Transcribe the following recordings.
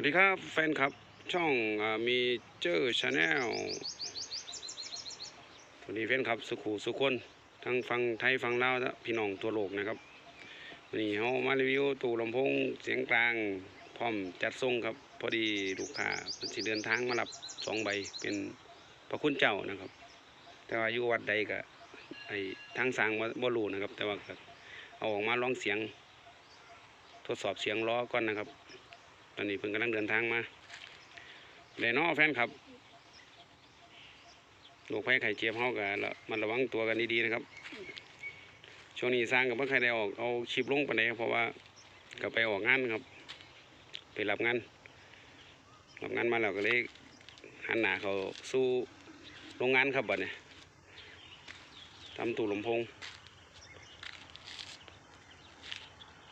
วัสดีครับแฟนครับช่องอมีเจอชาแนลสวัสดีแฟนครับสุขูสุขคนทั้งฟังไทยฟังลาวและพี่น้องทั่วโลกนะครับวันนี้เรามารีวิวตู้ลำโพงเสียงกลางพร้อมจัดส่งครับ พอดีลูกค้าเพิ่นสิเดินทางมารับสองใบเป็นพระคุณเจ้านะครับ แต่ว่าอยู่วัดใดก็ไอ้ทางสางบ่บ่รูนะครับ แต่ว่าเอาออกมาลองเสียง ทดสอบเสียงล้อก่อนนะครับ ตอนนี้เพิ่งกำลังเดินทางมาเลยนาะแฟนครับโรคภัยไข้เจ็บเฮากันและมันระวังตัวกันดีๆนะครับ ช่วงนี้สร้างกับเพื่อใครได้ออกเอาคลิปลงไปไหนเพราะว่าก็ไปออกงานครับ ไปรับงานรับงานมาแล้วก็เลยหันหน้าเขาสู้โรงงานครับบัดเนี่ยทำตู้ลำโพง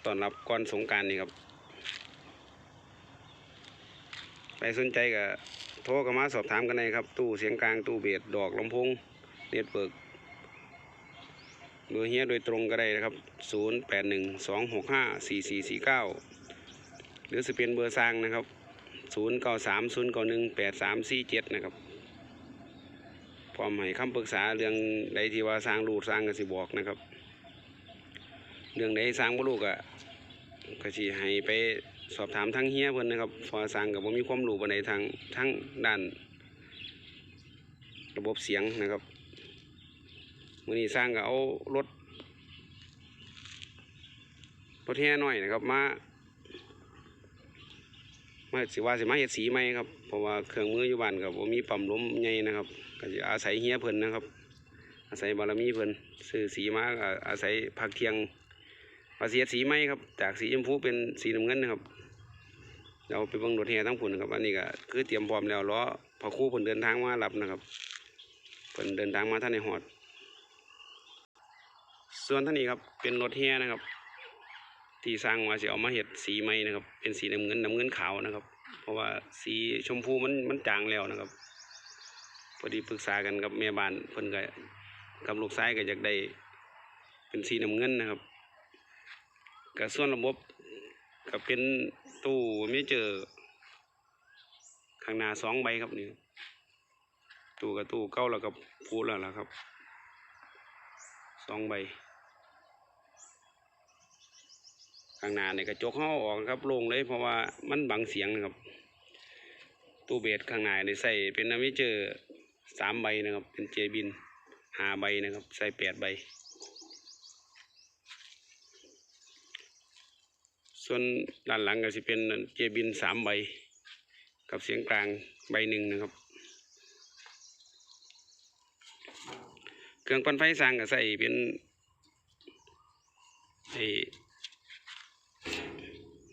ตอนรับก่อนสงการนี่ครับ ใคร สนใจก็โทรกันมาสอบถามกันได้ครับ ตู้เสียงกลางตู้เบสดดอกลำโพงเน็ตเวิร์กเบอร์เฮียโดยตรงก็ได้นะครับ 0 8 1 2 6 5 4 4 4 9 หรือสเปนเบอร์สร้างนะครับ 0 9 3 0 9 1 8 3 4 7 นะครับพร้อมให้คำปรึกษาเรื่องใดที่ว่าสร้างรูดสร้างก็สิบอกนะครับ เรื่องใดสร้างบ่ลูกอะ ก็สิให้ไปสอบถามทั้งเฮียเพิ่นนะครับเพอสร้างกับว่ามีความรู้ปานใดทางทั้งด้าน ระบบเสียงนะครับมื้อนี้สร้างก็เอารถรถแห่น้อยนะครับมามาสิว่าสิมาเฮ็ดสีใหมครับเพราะว่าเครื่องมืออยู่บ้านกับว่ามีปั๊มลมใหญ่นะครับก็สิอาศัยเฮียเพิ่นนะครับ อาศัยบารมีเพิ่นซื้อสีมาอาศัยพักเทียง ว่าเฮ็ดสีใหมครับ จากสีชมพูเป็นสีน้ำเงินนะครับ เราไปบิ่งรถแห่ทั้งผุนนะครับ อันนี้ก็คือเตรียมพร้อมแล้วล้อพอครู่เพิ่นเดินทางมารับนะครับเพิ่นเดินทางมาท่านในหอด ส่วนท่านนี้ครับเป็นรถแห่นะครับ ที่สร้างมาสิเอามาเฮ็ดสีใหมนะครับ เป็นสีน้ำเงินน้ำเงินขาวนะครับ เพราะว่าสีชมพูมันมันจางแล้วนะครับพอดีปรึกษากันกับแม่บ้านเพิ่นก็กับลูกชายก็อยากได้เป็นสีน้ำเงินนะครับ ก็ส่วนระบบก็เป็นตู้ไม่เจอข้างหน้าสองใบครับนี่ตู้กับตู้เก้าแล้วกับพูดแล้วล่ะครับสองใบข้างหน้าเนี่ยกระจกห้าออกครับลงเลยเพราะว่ามันบังเสียงนะครับ ตู้เบสข้างหน้าเนี่ยใส่เป็นไม่เจอสามใบนะครับ เป็นเจบินห้าใบนะครับ ใส่แปดใบ ส่วนด้านหลังก็จะเป็นเจบินสามใบ กับเสียงกลางใบหนึ่งนะครับ เครื่องปั่นไฟสร้างก็ใส่เป็นไอ้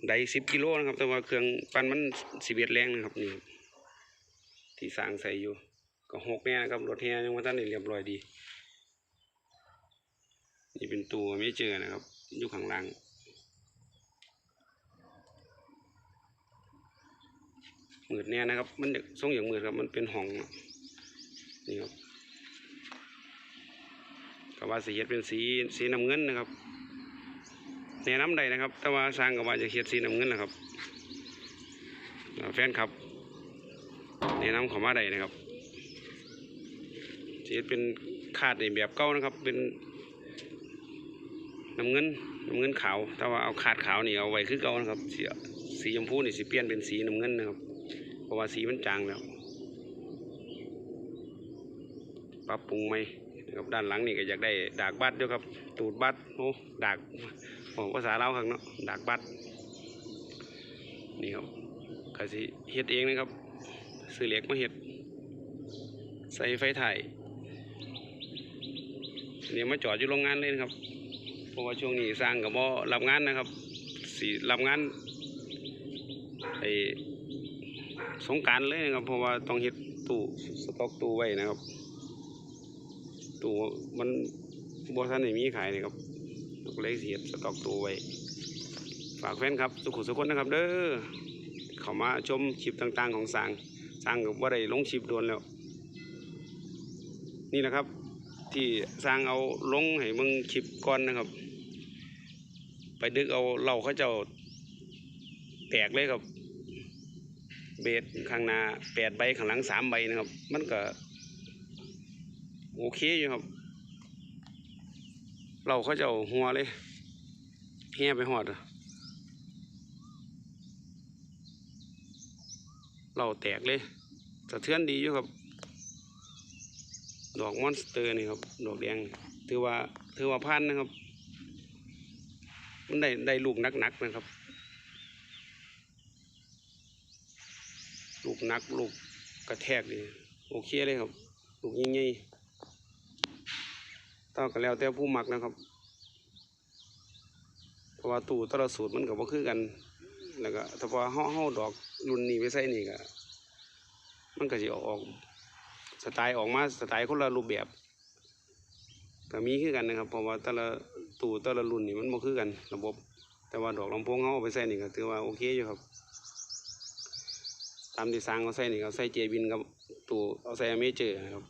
ไดสิบกิโลนะครับ แต่ว่าเครื่องปั่นมันสิบเอ็ดแรงนะครับนี่ที่สร้างใส่อยู่ก็หกแน่นะครับรถแห่ยังว่าท่านเรียบร้อยดี นี่เป็นตัวไม่เจอนะครับอยู่ข้างล่าง มืดเนี่ยนะครับ มันทรงอย่างมืดครับ มันเป็นห้องนี่ครับก็ว่าสีเฮ็ดเป็นสีสีน้ำเงินนะครับแนะนำได้นะครับ แต่ว่าสร้างก็ว่าจะเฮ็ดสีน้ำเงินนะครับแฟนครับแนะนำขอมาได้นะครับสีเฮ็ดเป็นคาดในแบบเก่านะครับ เป็นน้ำเงินน้ำเงินขาว แต่ว่าเอาคาดขาวนี่เอาไว้คือเก่านะครับสีสีชมพูนี่สิเปลี่ยนเป็นสีน้ำเงินนะครับ เพราะว่าสีมันจางแล้วปรับปรุงไหมนะครับด้านหลังนี่ก็อยากได้ดากบัดด้วยครับ ตูดบัดโอ้ดากโอ้ภาษาเราวข้างเนาะดากบัดนี่ครับก็สิเฮ็ดเองนะครับซื้อเหล็กมาเฮ็ดใส่ไฟถ่ายเดี๋ยวมาจอดอยู่โรงงานเลยนะครับเพราะว่าช่วงนี้สร้างกับบ่รับงานนะครับสีรับงานไอ สงการเลยนะครับ เพราะว่าต้องเฮ็ดตู้สต็อกตู้ไว้นะครับ ตู้มันบัวท่านไหนมีขายนะครับเลยสิเฮ็ดสต็อกตู้ไว้ ฝากแฟนครับสุขุสุขคนนะครับ เด้อเข้ามาชมคลิปต่างๆ ของสางสางกับว่าได้ลงคลิปโดนแล้ว นี่นะครับ ที่สร้างเอาลงให้มึงคลิปก่อนนะครับ ไปดึกเอาเหล่าเขาเจ้าแตกเลยครับ เบสข้างหน้าแปดใบข้างหลังสามใบนะครับ มันก็ โอเคอยู่ครับ เราเขาจะเอาหัวเลยแห่ไปหอด เราแตกเลยสะเทือนดีอยู่ครับ ดอกมอนสเตอร์นี่ครับ ดอกแดงถือว่าถือว่าพันนะครับ มันได้ได้ลูกนักๆนะครับ ลูกห นักลูกกระแทกดีโอเคเลยครับ ลูกยิ่งใหญ่ต้องกันแล้วแต่ผู้หมักนะครับเพราะว่าตู้แตละสูตรมันก็บ่คือกัน แล้วก็ถ้าพอเฮาเฮาดอกรุ่นนี้ไปใส่นี่ก็มันก็สิออกสไตล์ออกมาสไตล์คนละรูปแบบก็มีคือกันนะครับ เพราะว่าแต่ละตู้แต่ละรุ่นนี่มันบ่คือกันระบบ แต่ว่าดอกลำโพงเฮาเอาไปใส่นี่ก็ถือว่าโอเคอยู่ครับ ตามที่สร้างเขาใส่นี่เขาใส่เจบินกับตู้เอาใส่อเมเจอครับ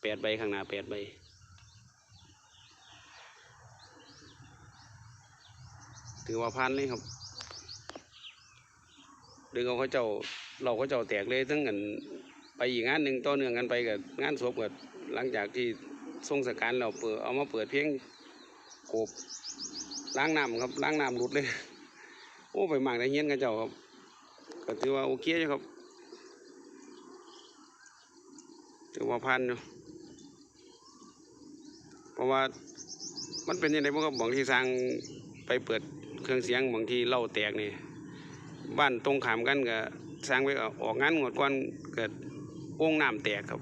แปดใบข้างหน้าแปดใบถือว่าพันเลยครับดึงเอาเขาเจ้าเราเขาเจ้าแตกเลยทั้งกันไปอีกงานหนึ่งต่อเนื่องกันไปกับงานศพกับหลังจากที่ทรงสการเราเปิดเอามาเปิดเพียงโกบล้างน้ำครับล้างน้ำหลุดเลย โอ้ไปหมากได้เฮียนกันเจ้าครับ ก็ถือว่าโอเคอยู่ครับถือว่าพันอยู่เพราะว่ามันเป็นยังไงบ้างครับบางที่สร้างไปเปิดเครื่องเสียงบางที่เล่าแตกนี่บ้านตรงขามกันก็สร้างไปออกงานงวดก่อนเกิดโอ่งน้ำแตกครับ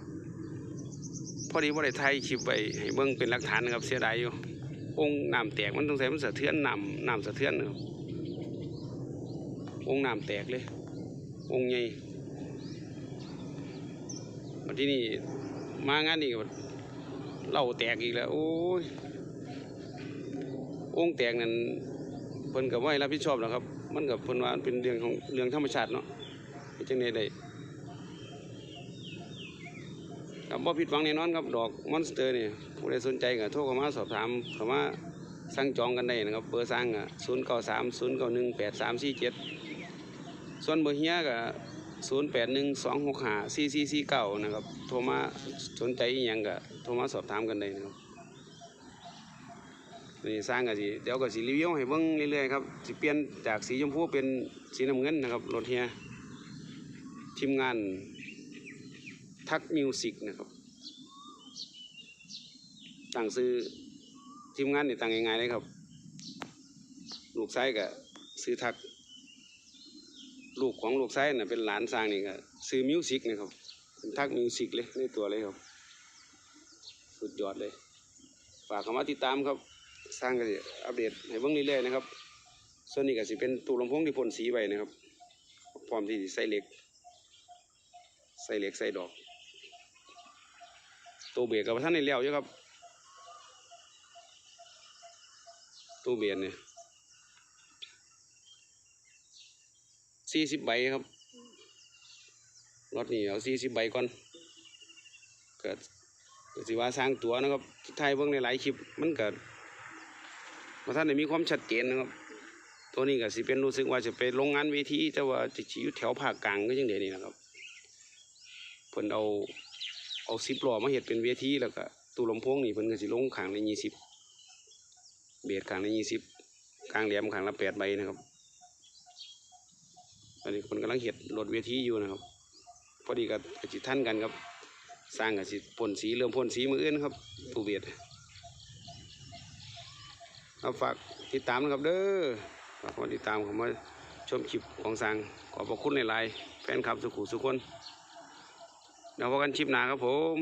พอดีว่าได้ไทยคลิปไปให้เบิ่งเป็นหลักฐานนะครับเสียดายอยู่โอ่งน้ำแตกมันต้องใส่มันสะเทือนน้ำน้ำสะเทือนนะครับองค์น้ำแตกเลย องค์ใหญ่มาที่นี่มางานนี่ก็เล่าแตกอีกแล้ว โอ้ย องค์แตกนั่นเพิ่นกับว่าให้รับผิดชอบแล้วครับ มันกับเพิ่นว่าเป็นเรื่องของเรื่องธรรมชาติเนาะเฮ็ดจังไดได้ครับบ่ผิดหวังแน่นอนครับดอกมอนสเตอร์นี่ผู้ใดสนใจก็โทรเข้ามาสอบถามเข้ามาสั่งจองกันได้นะครับเบอร์สั่งอะ093 091 8347ส่ ส่วนเบอร์เฮียก็ศูนย์แปดหนึ่งสองหกห้าสี่สี่สี่เก้านะครับโทรมาสนใจอหยังก็โทรมาสอบถามกันได้นะครับนี่สร้างก็สิเดี๋ยวก็สิรีวิวให้เบิ่งเรื่อยๆครับสิเปลี่ยนจากสีชมพูเป็นสีน้ำเงินนะครับรถเฮียทีมงานทักมิวสิกนะครับตั้งซื้อทีมงานนี่ตั้งยังไงเลยครับ ลูกไส้ก็ซื้อทัก ลูกของลูกไส้น่ะเป็นหลานสร้างนี่ก็ซื้อมิวสิกนะครับเป็นทักมิวสิกเลยในตัวเลยครับสุดยอดเลย ฝากเข้ามาติดตามครับ สร้างก็สิอัปเดตให้เบิ่งเรื่อยๆนะครับส่วนนี้ก็สิเป็นตู้ลำโพงที่พ่นสีไว้นะครับ พร้อมที่ใส่เหล็ก ใส่เหล็กใส่ดอกตู้เบียกับท่านในเลี้ยวอยู่ครับ ตู้เบียดเนี่ย สี่สิบใบครับรถนี่เอาสี่สิบใบก่อนเกิดก็สิว่าสร้างตัวนะครับไทยเบิ่งในหลายคลิปมันเกิดมาท่านได้มีความชัดเจนนะครับ ตัวนี้ก็สิเป็นรู้สึกว่าจะไปโรงงานเวทีแต่ว่าจะสิอยู่แถวภาคกลางก็ยังเดี๋ยวนี้นะครับเพิ่นเอาเอาสิบล้อมาเฮ็ดเป็นเวทีแล้วก็ตู้ลำโพงนี่เพิ่นก็สิลงข้างละยี่สิบเบียดข้างละยี่สิบกลางแหลมข้างละแปดใบนะครับ ตอนนี้คนกำลังเห็ดรถเวทีอยู่นะครับ พอดีกับกจิท่านกันครับ สร้างกับสิพ่นสีเริ่มพ่นสีมืออื่นครับตูเบียดเอาฝากติดตามนะครับเด้อฝากคนติดตามผมมาชมคลิปของสร้างขอบพระคุณในไลน์แฟนคลับสุขุสุขคนเดี๋ยวพบกันคลิปหน้าครับผม